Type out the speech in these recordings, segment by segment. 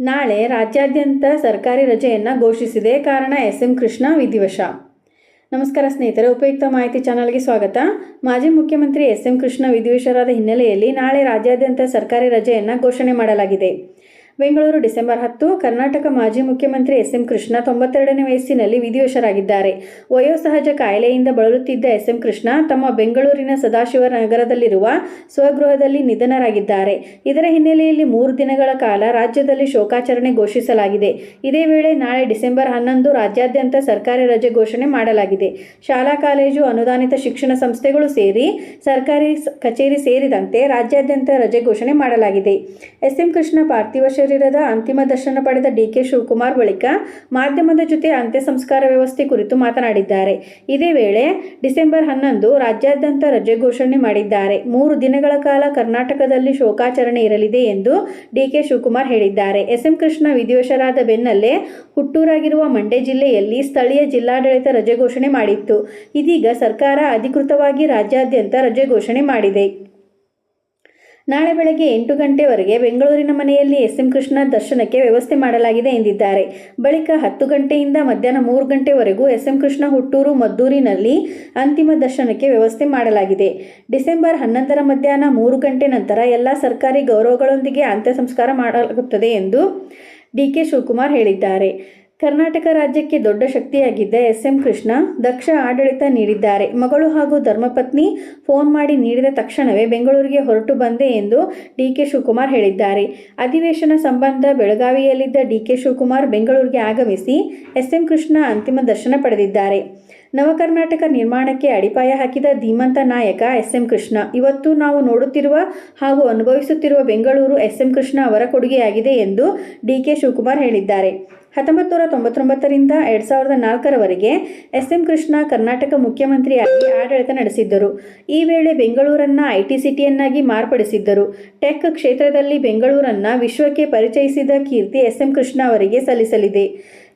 ನಾಳೆ ರಾಜ್ಯಾದ್ಯಂತ ಸರ್ಕಾರಿ ರಜೆಯನ್ನು ಘೋಷಿಸಿದೆ ಕಾರಣ ಎಸ್ ಎಂ ಕೃಷ್ಣ ವಿಧಿವಶ. ನಮಸ್ಕಾರ ಸ್ನೇಹಿತರೆ, ಉಪಯುಕ್ತ ಮಾಹಿತಿ ಚಾನಲ್ಗೆ ಸ್ವಾಗತ. ಮಾಜಿ ಮುಖ್ಯಮಂತ್ರಿ ಎಸ್ ಎಂ ಕೃಷ್ಣ ವಿಧಿವಶರಾದ ಹಿನ್ನೆಲೆಯಲ್ಲಿ ನಾಳೆ ರಾಜ್ಯಾದ್ಯಂತ ಸರ್ಕಾರಿ ರಜೆಯನ್ನು ಘೋಷಣೆ ಮಾಡಲಾಗಿದೆ. ಬೆಂಗಳೂರು ಡಿಸೆಂಬರ್ ಹತ್ತು ಕರ್ನಾಟಕ ಮಾಜಿ ಮುಖ್ಯಮಂತ್ರಿ ಎಸ್ ಎಂ ಕೃಷ್ಣ ತೊಂಬತ್ತೆರಡನೇ ವಯಸ್ಸಿನಲ್ಲಿ ವಿಧಿವಶರಾಗಿದ್ದಾರೆ. ವಯೋಸಹಜ ಕಾಯಿಲೆಯಿಂದ ಬಳಲುತ್ತಿದ್ದ ಎಸ್ ಎಂ ಕೃಷ್ಣ ತಮ್ಮ ಬೆಂಗಳೂರಿನ ಸದಾಶಿವ ನಗರದಲ್ಲಿರುವ ಸ್ವಗೃಹದಲ್ಲಿ ನಿಧನರಾಗಿದ್ದಾರೆ. ಇದರ ಹಿನ್ನೆಲೆಯಲ್ಲಿ ಮೂರು ದಿನಗಳ ಕಾಲ ರಾಜ್ಯದಲ್ಲಿ ಶೋಕಾಚರಣೆ ಘೋಷಿಸಲಾಗಿದೆ. ಇದೇ ವೇಳೆ ನಾಳೆ ಡಿಸೆಂಬರ್ ಹನ್ನೊಂದು ರಾಜ್ಯಾದ್ಯಂತ ಸರ್ಕಾರಿ ರಜೆ ಘೋಷಣೆ ಮಾಡಲಾಗಿದೆ. ಶಾಲಾ, ಕಾಲೇಜು, ಅನುದಾನಿತ ಶಿಕ್ಷಣ ಸಂಸ್ಥೆಗಳು ಸೇರಿ ಸರ್ಕಾರಿ ಕಚೇರಿ ಸೇರಿದಂತೆ ರಾಜ್ಯಾದ್ಯಂತ ರಜೆ ಘೋಷಣೆ ಮಾಡಲಾಗಿದೆ. ಎಸ್ ಎಂ ಕೃಷ್ಣ ಪಾರ್ಥಿವ ಶರೀರದ ಅಂತಿಮ ದರ್ಶನ ಪಡೆದ ಡಿಕೆ ಶಿವಕುಮಾರ್ ಬಳಿಕ ಮಾಧ್ಯಮದ ಜೊತೆ ಅಂತ್ಯ ಸಂಸ್ಕಾರ ವ್ಯವಸ್ಥೆ ಕುರಿತು ಮಾತನಾಡಿದ್ದಾರೆ. ಇದೇ ವೇಳೆ ಡಿಸೆಂಬರ್ ಹನ್ನೊಂದು ರಾಜ್ಯಾದ್ಯಂತ ರಜೆ ಘೋಷಣೆ ಮಾಡಿದ್ದಾರೆ. ಮೂರು ದಿನಗಳ ಕಾಲ ಕರ್ನಾಟಕದಲ್ಲಿ ಶೋಕಾಚರಣೆ ಇರಲಿದೆ ಎಂದು ಡಿಕೆ ಶಿವಕುಮಾರ್ ಹೇಳಿದ್ದಾರೆ. ಎಸ್ ಎಂ ಕೃಷ್ಣ ವಿಧಿವಶರಾದ ಬೆನ್ನಲ್ಲೇ ಹುಟ್ಟೂರಾಗಿರುವ ಮಂಡ್ಯ ಜಿಲ್ಲೆಯಲ್ಲಿ ಸ್ಥಳೀಯ ಜಿಲ್ಲಾಡಳಿತ ರಜೆ ಘೋಷಣೆ ಮಾಡಿತ್ತು. ಇದೀಗ ಸರ್ಕಾರ ಅಧಿಕೃತವಾಗಿ ರಾಜ್ಯಾದ್ಯಂತ ರಜೆ ಘೋಷಣೆ ಮಾಡಿದೆ. ನಾಳೆ ಬೆಳಗ್ಗೆ ಎಂಟು ಗಂಟೆವರೆಗೆ ಬೆಂಗಳೂರಿನ ಮನೆಯಲ್ಲಿ ಎಸ್ ಎಂ ಕೃಷ್ಣ ದರ್ಶನಕ್ಕೆ ವ್ಯವಸ್ಥೆ ಮಾಡಲಾಗಿದೆ ಎಂದಿದ್ದಾರೆ. ಬಳಿಕ ಹತ್ತು ಗಂಟೆಯಿಂದ ಮಧ್ಯಾಹ್ನ ಮೂರು ಗಂಟೆವರೆಗೂ ಎಸ್ ಎಂ ಕೃಷ್ಣ ಹುಟ್ಟೂರು ಮದ್ದೂರಿನಲ್ಲಿ ಅಂತಿಮ ದರ್ಶನಕ್ಕೆ ವ್ಯವಸ್ಥೆ ಮಾಡಲಾಗಿದೆ. ಡಿಸೆಂಬರ್ ಹನ್ನೊಂದರ ಮಧ್ಯಾಹ್ನ ಮೂರು ಗಂಟೆ ನಂತರ ಎಲ್ಲ ಸರ್ಕಾರಿ ಗೌರವಗಳೊಂದಿಗೆ ಅಂತ್ಯ ಸಂಸ್ಕಾರ ಮಾಡಲಾಗುತ್ತದೆ ಎಂದು ಡಿ ಕೆ ಶಿವಕುಮಾರ್ ಹೇಳಿದ್ದಾರೆ. ಕರ್ನಾಟಕ ರಾಜ್ಯಕ್ಕೆ ದೊಡ್ಡ ಶಕ್ತಿಯಾಗಿದ್ದ ಎಸ್ ಎಂ ಕೃಷ್ಣ ದಕ್ಷ ಆಡಳಿತ ನೀಡಿದ್ದಾರೆ. ಮಗಳು ಹಾಗೂ ಧರ್ಮಪತ್ನಿ ಫೋನ್ ಮಾಡಿ ನೀಡಿದ ತಕ್ಷಣವೇ ಬೆಂಗಳೂರಿಗೆ ಹೊರಟು ಬಂದೆ ಎಂದು ಡಿಕೆ ಶಿವಕುಮಾರ್ ಹೇಳಿದ್ದಾರೆ. ಅಧಿವೇಶನ ಸಂಬಂಧ ಬೆಳಗಾವಿಯಲ್ಲಿದ್ದ ಡಿಕೆ ಶಿವಕುಮಾರ್ ಬೆಂಗಳೂರಿಗೆ ಆಗಮಿಸಿ ಎಸ್ ಎಂ ಕೃಷ್ಣ ಅಂತಿಮ ದರ್ಶನ ಪಡೆದಿದ್ದಾರೆ. ನವಕರ್ನಾಟಕ ನಿರ್ಮಾಣಕ್ಕೆ ಅಡಿಪಾಯ ಹಾಕಿದ ಧೀಮಂತ ನಾಯಕ ಎಸ್ ಎಂ ಕೃಷ್ಣ. ಇವತ್ತು ನಾವು ನೋಡುತ್ತಿರುವ ಹಾಗೂ ಅನುಭವಿಸುತ್ತಿರುವ ಬೆಂಗಳೂರು ಎಸ್ ಎಂ ಕೃಷ್ಣ ಅವರ ಕೊಡುಗೆಯಾಗಿದೆ ಎಂದು ಡಿ ಕೆ ಶಿವಕುಮಾರ್ ಹೇಳಿದ್ದಾರೆ. ಹತ್ತೊಂಬತ್ತು ನೂರ ತೊಂಬತ್ತೊಂಬತ್ತರಿಂದ ಎರಡ್ ಸಾವಿರದ ನಾಲ್ಕರವರೆಗೆ ಎಸ್ ಎಂ ಕೃಷ್ಣ ಕರ್ನಾಟಕ ಮುಖ್ಯಮಂತ್ರಿಯಾಗಿ ಆಡಳಿತ ನಡೆಸಿದ್ದರು. ಈ ವೇಳೆ ಬೆಂಗಳೂರನ್ನ ಐಟಿ ಸಿಟಿಯನ್ನಾಗಿ ಮಾರ್ಪಡಿಸಿದ್ದರು. ಟೆಕ್ ಕ್ಷೇತ್ರದಲ್ಲಿ ಬೆಂಗಳೂರನ್ನ ವಿಶ್ವಕ್ಕೆ ಪರಿಚಯಿಸಿದ ಕೀರ್ತಿ ಎಸ್ ಎಂ ಕೃಷ್ಣ ಅವರಿಗೆ ಸಲ್ಲಿಸಲಿದೆ.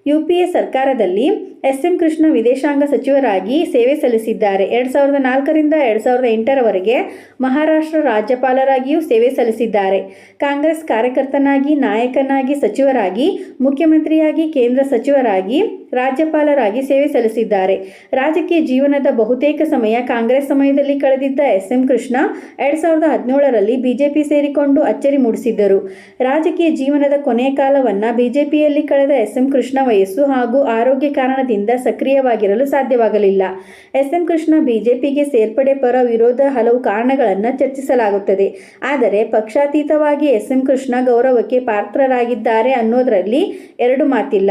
ಯುಪಿಎ ಸರ್ಕಾರದಲ್ಲಿ ಎಸ್ ಎಂ ಕೃಷ್ಣ ವಿದೇಶಾಂಗ ಸಚಿವರಾಗಿ ಸೇವೆ ಸಲ್ಲಿಸಿದ್ದಾರೆ. ಎರಡು ಸಾವಿರದ ನಾಲ್ಕರಿಂದ ಎರಡು ಸಾವಿರದ ಎಂಟರವರೆಗೆ ಮಹಾರಾಷ್ಟ್ರ ರಾಜ್ಯಪಾಲರಾಗಿಯೂ ಸೇವೆ ಸಲ್ಲಿಸಿದ್ದಾರೆ. ಕಾಂಗ್ರೆಸ್ ಕಾರ್ಯಕರ್ತನಾಗಿ, ನಾಯಕನಾಗಿ, ಸಚಿವರಾಗಿ, ಮುಖ್ಯಮಂತ್ರಿಯಾಗಿ, ಕೇಂದ್ರ ಸಚಿವರಾಗಿ ರಾಜ್ಯಪಾಲರಾಗಿ ಸೇವೆ ಸಲ್ಲಿಸಿದ್ದಾರೆ. ರಾಜಕೀಯ ಜೀವನದ ಬಹುತೇಕ ಸಮಯ ಕಾಂಗ್ರೆಸ್ ಸಮಯದಲ್ಲಿ ಕಳೆದಿದ್ದ ಎಸ್ ಎಂ ಕೃಷ್ಣ ಎರಡ್ ಸಾವಿರದ ಹದಿನೇಳರಲ್ಲಿ ಬಿಜೆಪಿ ಸೇರಿಕೊಂಡು ಅಚ್ಚರಿ ಮೂಡಿಸಿದ್ದರು. ರಾಜಕೀಯ ಜೀವನದ ಕೊನೆಯ ಕಾಲವನ್ನ ಬಿಜೆಪಿಯಲ್ಲಿ ಕಳೆದ ಎಸ್ ಎಂ ಕೃಷ್ಣ ವಯಸ್ಸು ಹಾಗೂ ಆರೋಗ್ಯ ಕಾರಣದಿಂದ ಸಕ್ರಿಯವಾಗಿರಲು ಸಾಧ್ಯವಾಗಲಿಲ್ಲ. ಎಸ್ ಎಂ ಕೃಷ್ಣ ಬಿಜೆಪಿಗೆ ಸೇರ್ಪಡೆ ಪರ ವಿರೋಧ ಹಲವು ಕಾರಣಗಳನ್ನು ಚರ್ಚಿಸಲಾಗುತ್ತದೆ. ಆದರೆ ಪಕ್ಷಾತೀತವಾಗಿ ಎಸ್ ಎಂ ಕೃಷ್ಣ ಗೌರವಕ್ಕೆ ಪಾತ್ರರಾಗಿದ್ದಾರೆ ಅನ್ನೋದರಲ್ಲಿ ಎರಡು ಮಾತಿಲ್ಲ.